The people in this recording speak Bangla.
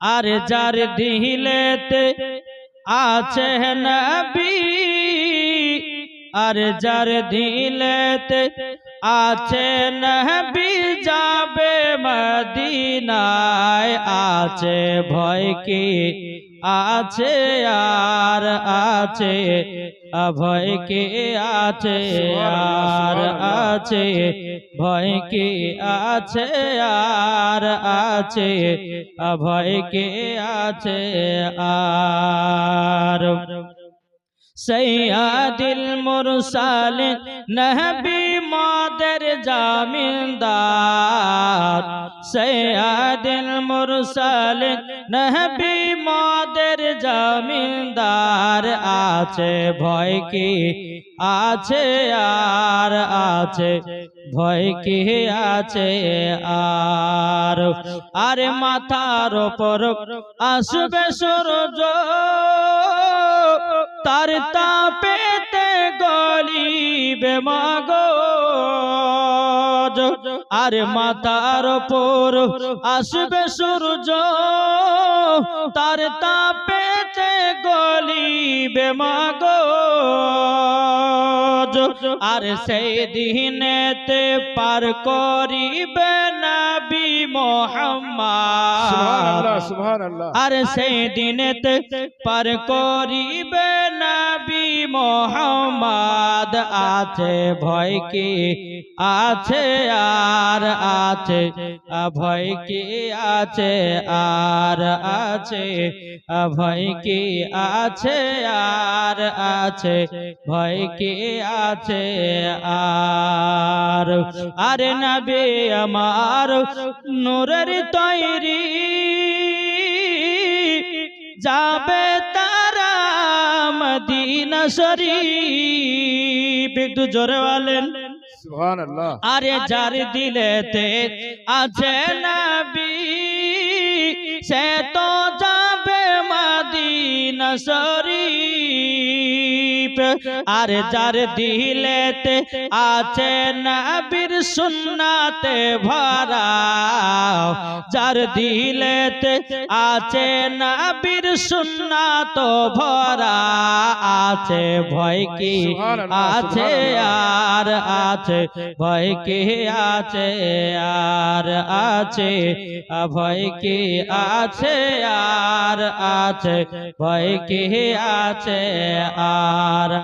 আর যার ঢিলেতে আছে নবী আর যার ঢিলেতে আছে নবী আছে, ভয় কি আছে, আর আছে? ভয় কি আছে, আর আছে? ভয় কি আছে, আর আছে? ভয় কি আছে, আর সৈয়াদিল মুরসাল নহবি মাদের জামিনদার। সৈয়াদিল মুরসাল নহবি মাদের জামিনদার। আছে ভয় কি? আছে আর আছে ভয় কি? আছে আর। আরে মাথার ওপর আসবে সূর্য। তার তাপেতে গলিবে মাগো আর মাতার ওপর আসবে সূর্য। তার তাপেতে গলিবে মাগো আর সেই দিনেতে পার করিবে নবী মোহাম্মদ। আর সেই দিনেতে পার করিবে নবী মোহাম্মদ। আছে, ভয় কি আছে, আর আছে? ভয় কি আছে, আর আছে? ভয় কি আছে, আর আছে? ভয় কি আছে, আর? আরে নবী আমার নূরের তৈরি, যাবে শরীফ একটু জোরে বলেন। আরে যার দিলেতে আছে নবী সে তো যাবে মাদিনা শরীফ। আর যার দিলেতে আছে নবীর সুন্নাতে ভরা, যার দিলেতে আছে নবীর সুন্নাত ভরা, আছে ভয় কি আছে আর, আছে ভয় কি আছে আর, আছে ভয় কি আছে আর, আছে ভয় কি আছে আর।